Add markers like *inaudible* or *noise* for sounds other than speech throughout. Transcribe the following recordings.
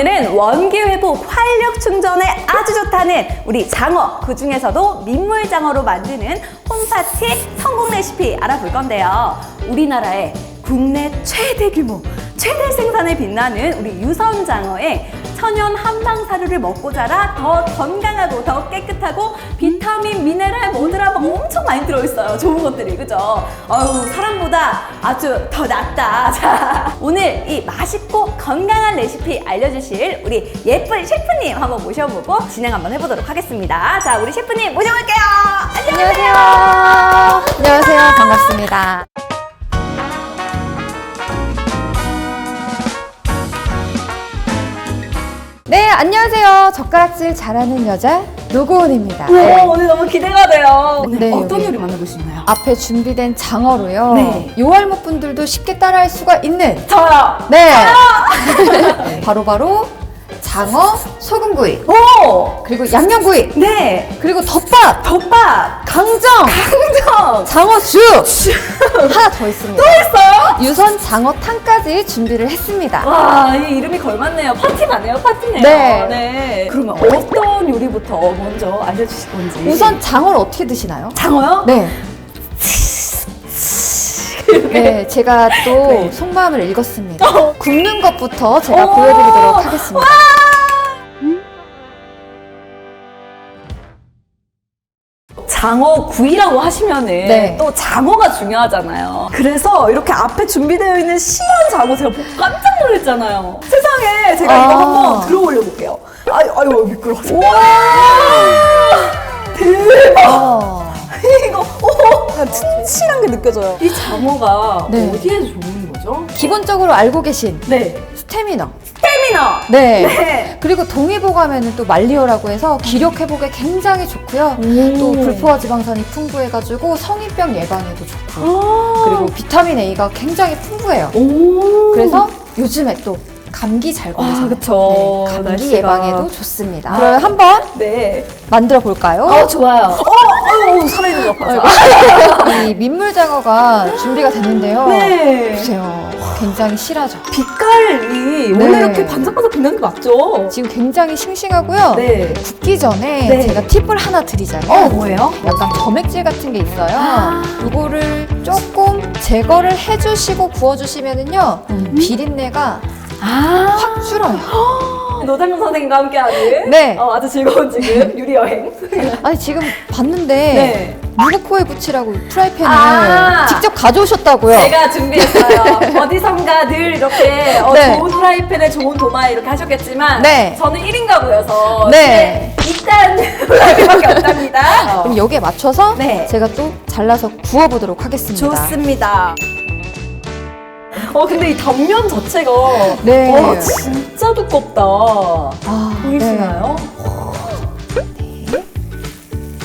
오늘은 원기 회복, 활력 충전에 아주 좋다는 우리 장어, 그 중에서도 민물 장어로 만드는 홈파티 성공 레시피 알아볼 건데요. 우리나라의 국내 최대 규모, 최대 생산에 빛나는 우리 유선장어의 천연 한방 사료를 먹고 자라 더 건강하고 더 깨끗하고 비타민, 미네랄, 모드라 막 엄청 많이 들어있어요. 좋은 것들이 그죠? 어우 사람보다 아주 더 낫다. *laughs* 자 오늘 이 맛있고 건강한 레시피 알려주실 우리 예쁜 셰프님 한번 모셔보고 진행 한번 해보도록 하겠습니다. 자 우리 셰프님 모셔볼게요. 안녕하세요. 안녕하세요. 안녕하세요. 반갑습니다. 네, 안녕하세요. 젓가락질 잘하는 여자 노고은입니다. 오, 네. 오늘 너무 기대가 돼요. 오늘 네, 어떤 여기. 요리 만나보시나요? 앞에 준비된 장어로요. 네. 요알못 분들도 쉽게 따라할 수가 있는 저요. 네. *laughs* 바로바로 장어 소금구이 오, 그리고 양념구이 네. 그리고 덮밥 덮밥, 강정 강정. 장어죽 하나 더 있습니다. 했어요? 유선 장어탕까지 준비를 했습니다. 와, 이 이름이 걸맞네요. 파티가네요, 파티네요. 네. 그러면 어떤 요리부터 먼저 알려주실 건지. 우선 장어를 어떻게 드시나요? 장어요? 네. *laughs* 네, 제가 또 네. 속마음을 읽었습니다. 어. 굽는 것부터 제가 오. 보여드리도록 하겠습니다. 장어 구이라고 하시면은 네. 또 장어가 중요하잖아요. 그래서 이렇게 앞에 준비되어 있는 시한 장어 제가 보고 깜짝 놀랐잖아요. 세상에 제가 이거 아. 한번 들어 올려 볼게요. 아유, 아유, 미끄러워. 와! 대박! 어, *laughs* 이거, 오! 약간 튼실한 게 느껴져요. 이 장어가 네. 어디에 좋은 거죠? 기본적으로 알고 계신 네. 스태미너. 스태미너! 네. 네. 그리고 동의보감에는 또 말리오라고 해서 기력 회복에 굉장히 좋고요. 또 불포화 지방산이 풍부해가지고 성인병 예방에도 좋고. 아. 그리고 비타민 A가 굉장히 풍부해요. 오. 그래서 요즘에 또 감기 잘 걸리잖아요. 아, 그쵸. 네, 감기 날씨가. 예방에도 좋습니다. 아. 그러면 한번 네. 만들어 볼까요? 어, 좋아요. 어, 아유, 살아있는 것 같아. *laughs* 이 민물장어가 준비가 됐는데요. 네. 보세요. 굉장히 실하죠. 빛깔이 원래 네. 이렇게 반짝반짝 빛나는 게 맞죠? 지금 굉장히 싱싱하고요. 네. 굽기 전에 네. 제가 팁을 하나 드리자면 어, 뭐예요? 약간 점액질 같은 게 있어요. 아. 이거를 조금 제거를 해주시고 구워주시면은요 음. 비린내가 아. 확 줄어요. *gasps* 노장금 선생님과 함께하는 네. 어, 아주 즐거운 지금 *laughs* 유리 여행. 아니 지금 봤는데 네. 누구 코에 붙이라고 프라이팬을 아. 직접 가져오셨다고요. 제가 준비했어요. *laughs* 어디선가 늘 이렇게 어, 네. 좋은 프라이팬에 좋은 도마에 이렇게 하셨겠지만 네. 저는 1인 가구여서 네. 일단 *laughs* 프라이팬밖에 없답니다. 그럼 여기에 맞춰서 네. 제가 또 잘라서 구워보도록 하겠습니다. 좋습니다. *laughs* 어 근데 이 단면 자체가 네. 와 진짜 두껍다. 아, 보이시나요? 네.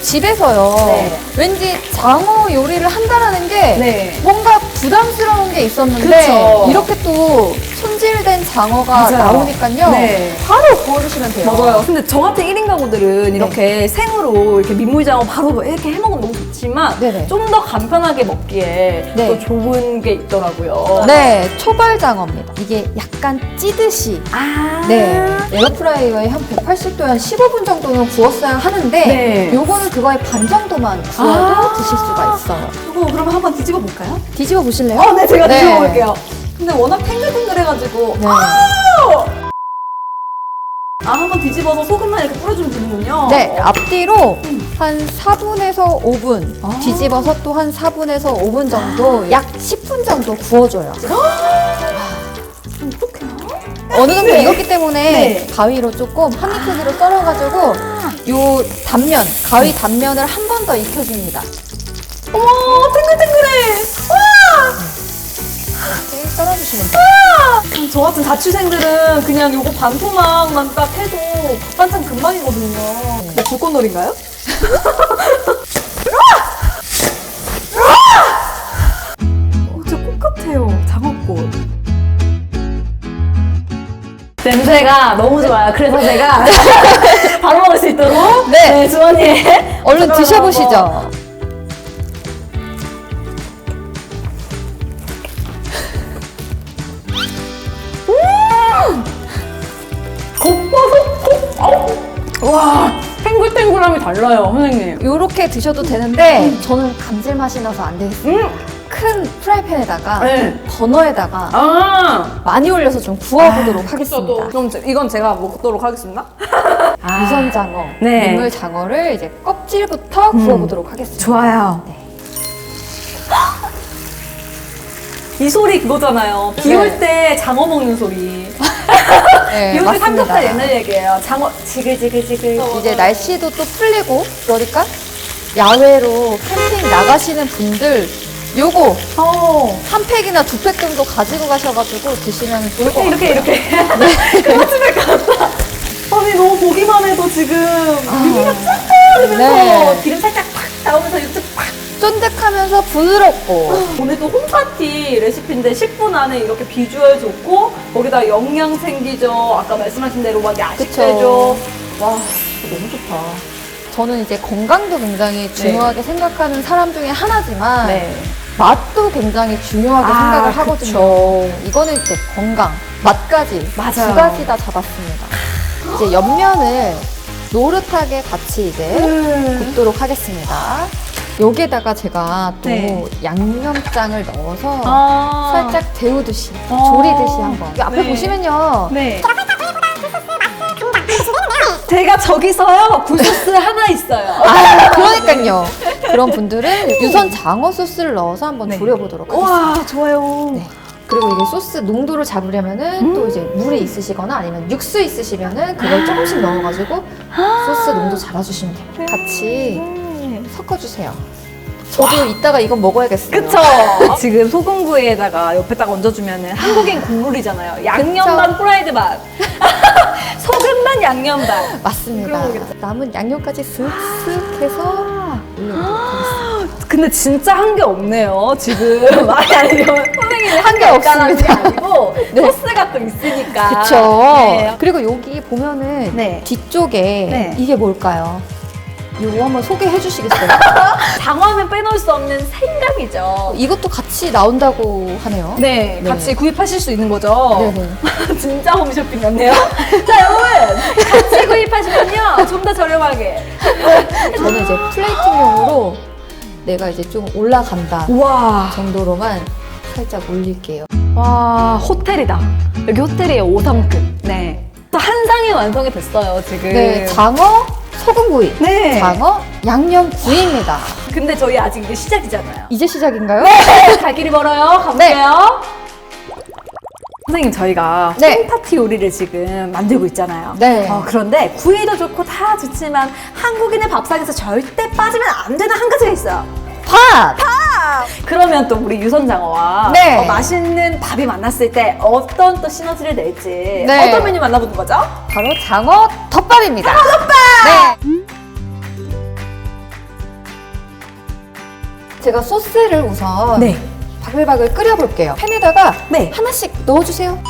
집에서요. 네. 왠지 장어 요리를 한다라는 게 네. 뭔가 부담스러운 게 있었는데 그쵸. 이렇게 또 손질된 장어가 맞아요. 나오니까요. 네. 바로 구워주시면 돼요. 맞아요. 근데 저 같은 1인 가구들은 이렇게 생으로 이렇게 민물장어 바로 이렇게 해 먹으면 너무 좋지만 네네. 좀 더 간편하게 먹기에 네. 또 좋은 게 있더라고요. 네, 초벌장어입니다. 이게 약간 찌듯이 아. 네, 에어프라이어에 한 180도에 한 15분 정도는 구웠어야 하는데 네. 요거는 그거의 반 정도만 구워도 아. 드실 수가 있어요. 이거 그러면 한번 뒤집어 볼까요? 뒤집어 보실래요? 어, 네, 제가 네. 뒤집어 볼게요. 근데 워낙 탱글탱글해가지고 네. 아 한번 뒤집어서 소금만 이렇게 뿌려주면 되는군요. 네, 앞뒤로 한 4분에서 5분 아. 뒤집어서 또 한 4분에서 5분 정도 약 10분 정도 구워줘요. *gasps* 어떡해요? 어느 정도 네. 익었기 때문에 네. 가위로 조금 한입 크기로 썰어가지고 요 단면, 가위 단면을 한 번 더 익혀줍니다. 어머 탱글탱글해. 썰어주시면 돼요. 음, 저 같은 자취생들은 그냥 요거 반토막만 딱 해도 반찬 금방이거든요. 네, 불꽃놀인가요? 어, 저꽃 같아요. 장어꽃. 냄새가 너무 좋아요. 그래서 제가 *laughs* *laughs* 바로 먹을 수 있도록 네. 주머니에 얼른 *laughs* 들어가고. 드셔보시죠. 탱글탱글함이 달라요, 선생님. 이렇게 드셔도 되는데 저는 감질맛이 나서 안 되겠어요. 음, 큰 프라이팬에다가 네. 버너에다가 아. 많이 올려서 좀 구워보도록 하겠습니다. 그럼 제- 이건 제가 먹도록 하겠습니다. 유선 장어, 네. 민물 장어를 이제 껍질부터 음. 구워보도록 하겠습니다. 좋아요. 네. 이 소리 그거잖아요. 비올 네. 때 장어 먹는 소리. 네, *laughs* 비올때 맞습니다. 삼겹살 옛날 얘기예요. 장어 지글지글지글. 이제 날씨도 또 풀리고 그러니까 야외로 캠핑 나가시는 분들 요거 어. 한 팩이나 두 팩 정도 가지고 가셔가지고 드시면 좋을 것 이렇게 같아요. 이렇게. 그거 집에 갔다. 아니 너무 보기만 해도 지금 유미가 쫙 흐르면서 네. 기름 살짝 팍 나오면서. 쫀득하면서 부드럽고 오늘 또 홈파티 레시피인데 10분 안에 이렇게 비주얼 좋고 거기다 영양 생기죠. 아까 말씀하신 대로 막 야식 그쵸. 되죠. 와 너무 좋다. 저는 이제 건강도 굉장히 중요하게 생각하는 사람 중에 하나지만 네. 맛도 굉장히 중요하게 아, 생각을 하거든요. 그쵸. 이거는 이제 건강, 맛까지 맞아요. 두 가지 다 잡았습니다. 이제 옆면을 노릇하게 같이 이제 음. 굽도록 하겠습니다. 여기에다가 제가 또 네. 양념장을 넣어서 아. 살짝 데우듯이 어. 조리듯이 한번 앞에 네. 보시면요 네. 제가 저기서요 굴소스 *laughs* 하나 있어요. 아 그러니까요 그런 분들은 유선 장어 소스를 넣어서 한번 네. 조려보도록 하겠습니다 와 좋아요. 네. 그리고 이게 소스 농도를 잡으려면은 음. 또 이제 물이 있으시거나 아니면 육수 있으시면은 그걸 조금씩 넣어가지고 소스 농도 잡아주시면 돼요 같이 네. 섞어주세요 저도 이따가 이건 먹어야겠어요 그쵸. *laughs* 지금 소금구이에다가 옆에 딱 얹어주면 은 한국인 국물이잖아요. 양념 반 프라이드 맛. 소금 반 양념 반. 맞습니다 그러겠다. 남은 양념까지 슥슥 해서 *gasps* 근데 진짜 한 게 없네요. 지금 *laughs* 아니 아니요. 선생님이 한 게 없습니다. 게 아니고 소스가 또 있으니까. 그쵸 네. 그리고 여기 보면은 네. 뒤쪽에 네. 이게 뭘까요? 이거 한번 소개해 주시겠어요? *laughs* 장어하면 빼놓을 수 없는 생강이죠. 이것도 같이 나온다고 하네요 네, 네. 같이 구입하실 수 있는 거죠. 네네. *laughs* 진짜 홈쇼핑 같네요. *laughs* 자, 여러분 같이 구입하시면요 좀 더 저렴하게. 저는 이제 플레이팅용으로 내가 이제 좀 올라간다 와, 정도로만 살짝 올릴게요. 와 호텔이다. 여기 호텔이에요 5성급. 네. 또 한 상이 완성이 됐어요 지금. 네, 장어 소금구이, 네. 장어 양념구이입니다. 근데 저희 아직 이게 시작이잖아요. 이제 시작인가요? 갈 길이 멀어요. 가볼게요. 선생님 저희가 네. 홈파티 요리를 지금 만들고 있잖아요. 네. 어, 그런데 구이도 좋고 다 좋지만 한국인의 밥상에서 절대 빠지면 안 되는 한 가지가 있어요. 밥! 그러면 또 우리 유선장어와 네. 어, 맛있는 밥이 만났을 때 어떤 또 시너지를 낼지 네. 어떤 메뉴 만나보는 거죠? 바로 장어 덮밥입니다. 덮밥! 네. 제가 소스를 우선 네. 바글바글 끓여볼게요. 팬에다가 네. 하나씩 넣어주세요.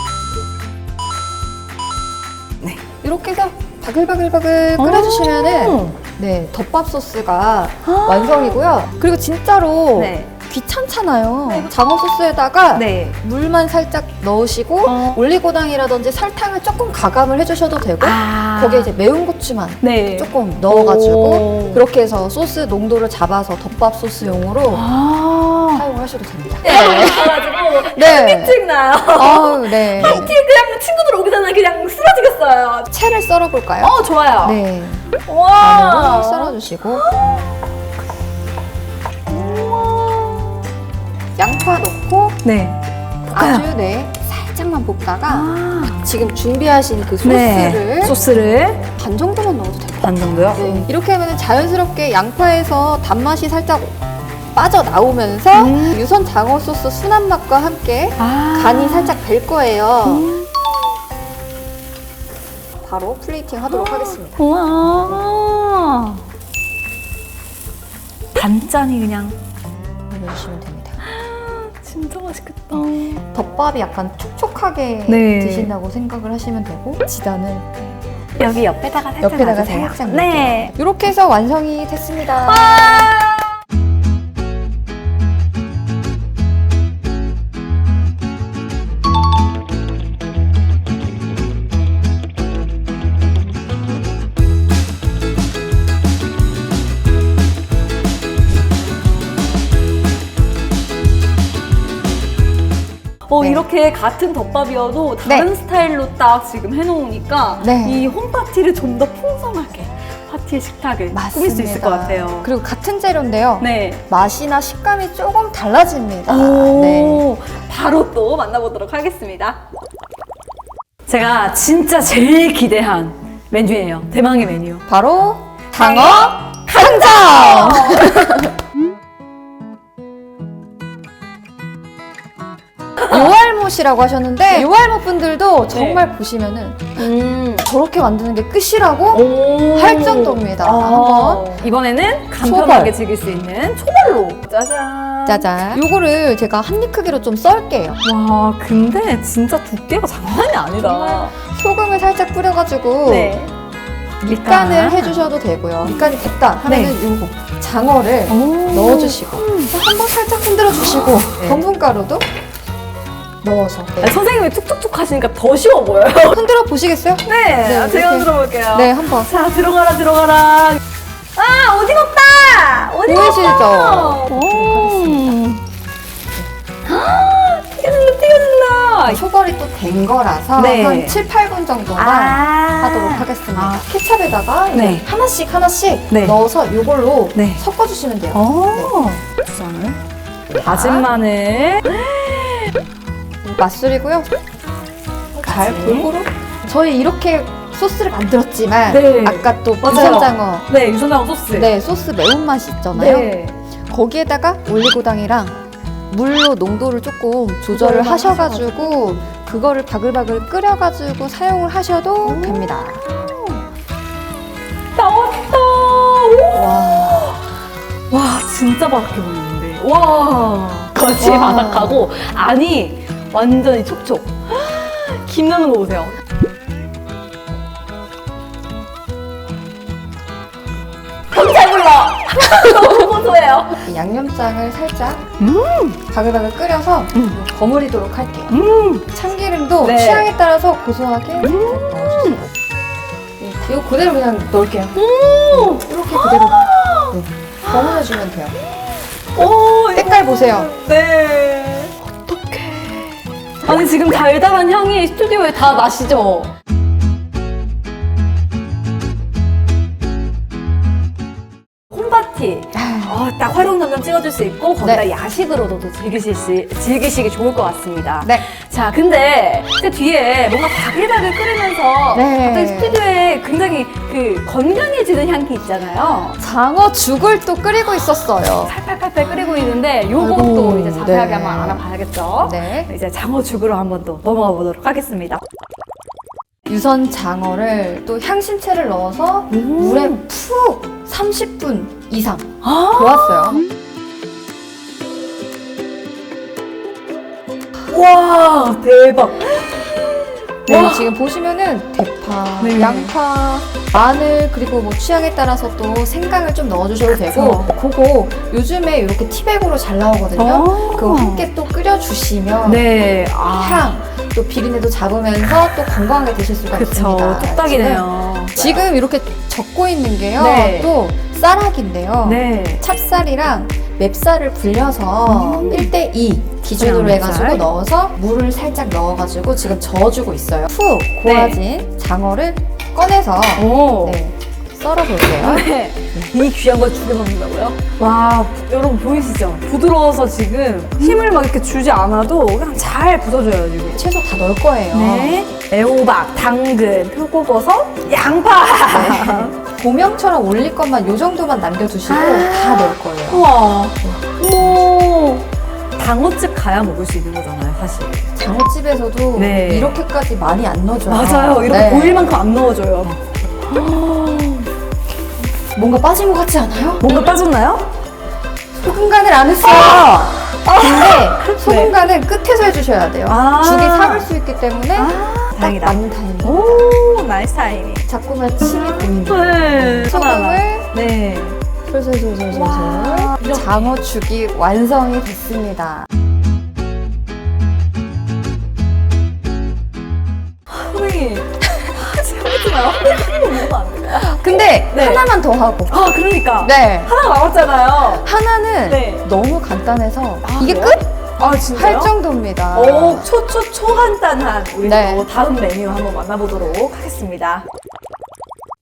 네. 이렇게 해서 바글바글바글 끓여주시면은 오. 네 덮밥 소스가 완성이고요. 그리고 진짜로 네. 귀찮잖아요. 네. 장어 소스에다가 네. 물만 살짝 넣으시고 어. 올리고당이라든지 설탕을 조금 가감을 해주셔도 되고 아. 거기에 이제 매운 고추만 네. 조금 넣어가지고 오. 그렇게 해서 소스 농도를 잡아서 덮밥 소스용으로 아. 사용하셔도 됩니다. 가지고 네. 틱 나요. 아우 네. 티 그냥 친구 썰어볼까요? 어 좋아요. 네. 와. 반으로 썰어주시고 양파 넣고 네. 아주 네 살짝만 볶다가 아. 지금 준비하신 그 소스를 네. 소스를 반 정도만 넣어도 돼요. 반 정도요? 네. 이렇게 하면 자연스럽게 양파에서 단맛이 살짝 빠져 나오면서 음. 유선 장어 소스 순한 맛과 함께 아. 간이 살짝 벨 거예요. 음. 바로 플레이팅 하도록 하겠습니다. 우와. 단짠이 그냥 올려주시면 됩니다. *gasps* 진짜 맛있겠다. 덮밥이 약간 촉촉하게 네. 드신다고 생각을 하시면 되고 지단은 여기 옆에다가 살짝 옆에다가 놔주세요. 살짝 네. 이렇게 해서 완성이 됐습니다. 와. 이렇게 같은 덮밥이어도 네. 다른 스타일로 딱 지금 해놓으니까 네. 이 홈파티를 좀 더 풍성하게 파티의 식탁을 꾸밀 수 있을 것 같아요. 그리고 같은 재료인데요. 네. 맛이나 식감이 조금 달라집니다. 오, 네. 바로 또 만나보도록 하겠습니다. 제가 진짜 제일 기대한 메뉴예요. 대망의 메뉴. 바로 장어 간장! *laughs* 요알못이라고 하셨는데 요알못 분들도 정말 보시면은 음. 저렇게 만드는 게 끝이라고 오. 할 정도입니다. 아. 한번 이번에는 간편하게 초벌. 즐길 수 있는 초벌로. 짜잔. 짜잔. 요거를 제가 한 입 크기로 좀 썰게요. 와, 근데 진짜 두께가 장난이 아니다. 소금을 살짝 뿌려가지고 네. 밑간을 해주셔도 되고요. 밑간이 됐다 하면은 요거 장어를 오. 넣어주시고 한 번 살짝 흔들어 주시고 네. 전분가루도 넣어서 네. 아니, 선생님이 툭툭툭 하시니까 더 쉬워 보여요. *laughs* 흔들어 보시겠어요? 네, 네, 제가 이렇게. 들어볼게요. 네, 한번. 자, 들어가라, 들어가라. 아, 오징어 없다! 오징어 보이시죠? 오. 아, 튀겨진다, 튀겨진다. 초벌이 또 된 거라서 네. 한 7, 8분 정도만 아. 하도록 하겠습니다. 아. 케찹에다가 이제 네. 하나씩 하나씩 네. 넣어서 이걸로 네. 섞어주시면 돼요. 오. 주장을. 다진 마늘. 맛술이고요. 잘. 골고루. 저희 이렇게 소스를 만들었지만 네. 아까 또 맞아요. 부선장어 네, 유선장 소스. 네 소스 매운맛이 있잖아요. 네. 거기에다가 올리고당이랑 물로 농도를 조금 조절을 조절만 하셔가지고 그거를 바글바글 끓여가지고 사용을 하셔도 오. 됩니다. 나왔다. 오. 와. 와 진짜 바삭해 보이는데 와 겉이 와. 바삭하고 안이 완전히 촉촉 김 나는 거 보세요 잘 불러 *laughs* 너무 고소해요 이 양념장을 살짝 음, 바글바글 끓여서 음. 버무리도록 할게요. 음. 참기름도 네. 취향에 따라서 고소하게 넣어주세요. 네, 이거 그대로 그냥 넣을게요. 음. 이렇게 그대로 네, 버무려주면 돼요. 오, 색깔 보세요. 네 아니 지금 달달한 향이 스튜디오에 다 나시죠? 찍어줄 수 있고 거기다 네. 야식으로도 또 즐기실 수, 즐기시기 좋을 것 같습니다. 네. 자, 근데 그 뒤에 뭔가 바글바글 끓으면서 네. 갑자기 스튜디오에 굉장히 그 건강해지는 향기 있잖아요. 장어 죽을 또 끓이고 있었어요. 팔팔팔팔 끓이고 있는데 요것도 아이고, 이제 자세하게 네. 한번 알아봐야겠죠. 네. 이제 장어 죽으로 한번 또 넘어가 보도록 하겠습니다. 유선 장어를 또 향신채를 넣어서 물에 푹 30분 이상 아, 고았어요. 와, 대박. 네, 와. 지금 보시면은 대파, 네. 양파, 마늘 그리고 뭐 취향에 따라서 또 생강을 좀 넣어주셔도. 되고 그거 요즘에 이렇게 티백으로 잘 나오거든요. 어. 그거 함께 또 끓여주시면 네, 아. 향, 또 비린내도 잡으면서 또 건강하게 드실 수가 그쵸, 있습니다. 뚝딱이네요. 지금, 지금 이렇게 적고 있는 게요. 네. 또 쌀학인데요. 네. 찹쌀이랑 맵쌀을 불려서 음. 1대2 기준으로 그냥 해가지고? 넣어서 물을 살짝 넣어가지고 지금 저어주고 있어요. 푹 고아진 장어를 꺼내서 오. 네, 썰어볼게요. 네. 이 귀한 걸 죽여 먹는다고요? 와, 부- 여러분 보이시죠? 부드러워서 지금 힘을 막 이렇게 주지 않아도 그냥 잘 부서져요, 지금. 채소 다 넣을 거예요. 네. 애호박, 당근, 표고버섯, 양파. 고명처럼 올릴 것만 요 정도만 남겨두시고 아. 다 넣을 거예요. 우와. 오. 당어집 가야 먹을 수 있는 거잖아요, 사실. 장어집에서도 네. 이렇게까지 많이 안 넣어줘요. 맞아요. 이렇게 네. 보일 만큼 안 넣어줘요. *gasps* 뭔가 빠진 것 같지 않아요? 뭔가 빠졌나요? 소금 간을 안 했어요. 근데 소금 간은 끝에서 해주셔야 돼요. 아. 죽이 삭을 수 있기 때문에 아, 딱 다행이다. 맞는 타이밍. 오, 나이스 타이밍. 자꾸만 침이 보인다. 네. 소금을 네. 이렇게. 장어죽이 완성이 됐습니다. 선생님. 안 돼요. 근데 네. 하나만 더 하고. 아, 그러니까. 네. 하나 남았잖아요. 하나는 네. 너무 간단해서 아, 이게 그래요? 끝? 아, 진짜요? 할 정도입니다. 오, 초초 초간단한 우리 네. 또 다음 메뉴 한번 만나보도록 하겠습니다.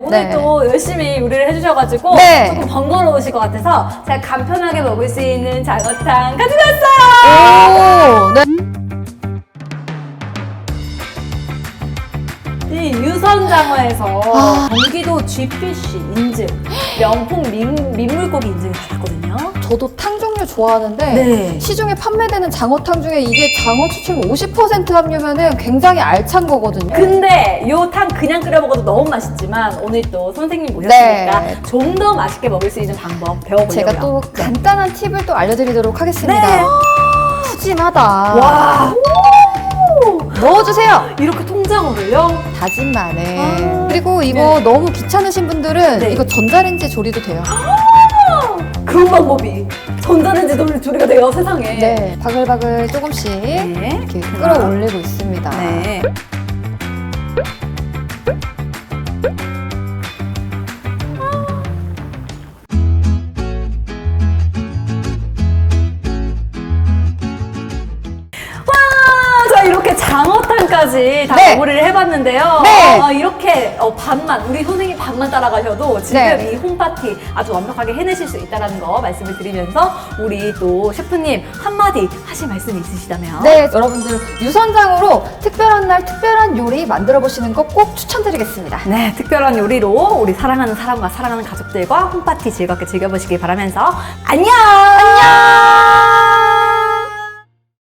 오늘 네. 또 열심히 요리를 해주셔가지고 네. 조금 번거로우실 것 같아서 제가 간편하게 먹을 수 있는 장어탕 가져왔어요. 오, 네. 이 유선장어에서 아. 경기도 GPC 인증 명품 민, 민물고기 인증이 받았거든요. 저도 탕 종류 좋아하는데 네. 시중에 판매되는 장어탕 중에 이게 장어 추출 50% 함유면은 굉장히 알찬 거거든요. 근데 요 탕 그냥 끓여 먹어도 너무 맛있지만 오늘 또 선생님 모셨으니까 네. 좀 더 맛있게 먹을 수 있는 방법 배워보려고요. 제가 또 네. 간단한 팁을 또 알려드리도록 하겠습니다. 네. 푸짐하다. 와 넣어주세요. 이렇게 통장어를요? 다진 마늘. 아, 그리고 이거 너무 귀찮으신 분들은 네. 이거 전자레인지 조리도 돼요. 그런 방법이 전자레인지 돌 조리가 돼요 세상에. 네, 바글바글 조금씩 네. 이렇게 끌어올리고 있습니다. 네. 장어탕까지 다 네. 마무리를 해봤는데요. 네. 어, 이렇게 어, 반만 우리 선생님 반만 따라가셔도 지금 네. 이 홈파티 아주 완벽하게 해내실 수 있다는 거 말씀을 드리면서 우리 또 셰프님 한마디 하실 말씀이 있으시다면. 네, 여러분들 유선장으로 특별한 날 특별한 요리 만들어 보시는 거 꼭 추천드리겠습니다. 네, 특별한 요리로 우리 사랑하는 사람과 사랑하는 가족들과 홈파티 즐겁게 즐겨보시길 바라면서 안녕! 안녕!